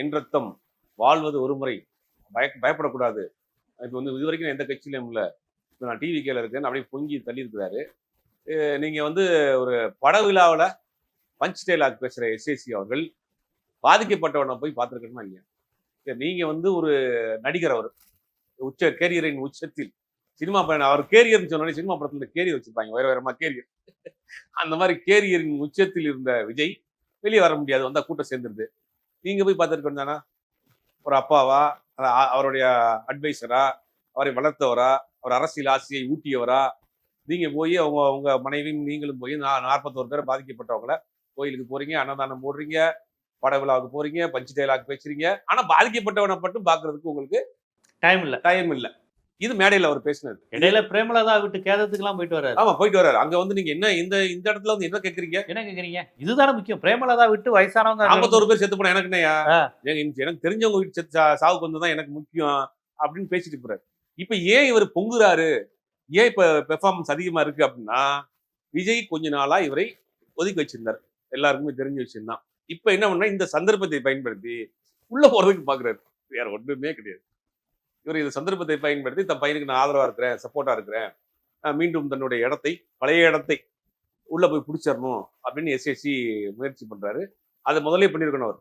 என்றத்தம் வாழ்வது ஒரு முறை பய பயப்படக்கூடாது. இப்போ வந்து இது வரைக்கும் நான் எந்த கட்சியிலும் இல்லை. இப்போ நான் டிவி கேல இருக்கேன்னு அப்படியே பொங்கி தள்ளி இருக்கிறாரு. நீங்கள் வந்து ஒரு பட விழாவில் பஞ்ச் டைலாக் பேசுகிற எஸ்ஏசி அவர்கள் பாதிக்கப்பட்டவனை போய் பார்த்துருக்கணுமா இல்லையா? நீங்கள் வந்து ஒரு நடிகர் அவர். உச்ச கேரியரின் உச்சத்தில் சினிமா பயணம் அவர் கேரியர்னு சொன்னோடனே சினிமா படத்தில் கேரியர் வச்சுருப்பாங்க. வேற வேறமா கேரியர். அந்த மாதிரி கேரியரின் உச்சத்தில் இருந்த விஜய் வெளியே வர முடியாது. வந்தால் கூட்டம் சேர்ந்துருது. நீங்க போய் பார்த்துருக்க தானே ஒரு அப்பாவா? அவருடைய அட்வைசரா அவரை வளர்த்தவரா? அவர் அரசியல் ஆசையை ஊட்டியவரா? நீங்க போய் அவங்க உங்க மனைவியும் நீங்களும் போய் நா- நாற்பத்தோரு பேர் பாதிக்கப்பட்டவங்கள கோயிலுக்கு போறீங்க அன்னதானம் போடுறீங்க பட விழாவுக்கு போறீங்க பஞ்சு டைலாக் பேசுறீங்க. ஆனா பாதிக்கப்பட்டவனை மட்டும் பாக்குறதுக்கு உங்களுக்கு டைம் இல்ல. டைம் இல்ல. இது மேடையில அவர் பேசினது இடையில பிரேமலதா விட்டு கேதத்துக்கு எல்லாம் போயிட்டு வர்றாரு. ஆமா போயிட்டு வர்றாரு. அங்க வந்து நீங்க என்ன இந்த இந்த இடத்துல வந்து என்ன கேக்குறீங்க? என்ன கேக்குறீங்க? இதுதானே முக்கியம். பிரேமலதா விட்டு வயசானவங்க ஐம்பத்தோரு பேர் செத்து போனா எனக்கு என்னையா எனக்கு- தெரிஞ்சவங்க வீட்டு செத்து சாவுக்கு வந்ததுதான் எனக்கு முக்கியம் அப்படின்னு பேசிட்டு போறாரு. இப்ப ஏன் இவர் பொங்குறாரு? ஏன் இப்ப பெர்ஃபார்மன்ஸ் அதிகமா இருக்கு அப்படின்னா விஜய் கொஞ்ச நாளா இவரை ஒதுக்கி வச்சிருந்தார். எல்லாருக்குமே தெரிஞ்சு வச்சிருந்தான் இப்ப என்ன பண்ணா இந்த சந்தர்ப்பத்தை பயன்படுத்தி உள்ள போறதுக்கு பாக்குறாரு. வேற ஒண்ணுமே கிடையாது. இவர் இந்த சந்தர்ப்பத்தை பயன்படுத்தி தன் பையனுக்கு நான் ஆதரவாக இருக்கிறேன் சப்போர்ட்டாக இருக்கிறேன். மீண்டும் தன்னுடைய இடத்தை பழைய இடத்தை உள்ளே போய் பிடிச்சிடணும் அப்படின்னு எஸ்எஸ்சி முயற்சி பண்ணுறாரு அதை முதலே பண்ணியிருக்கணும் அவர்.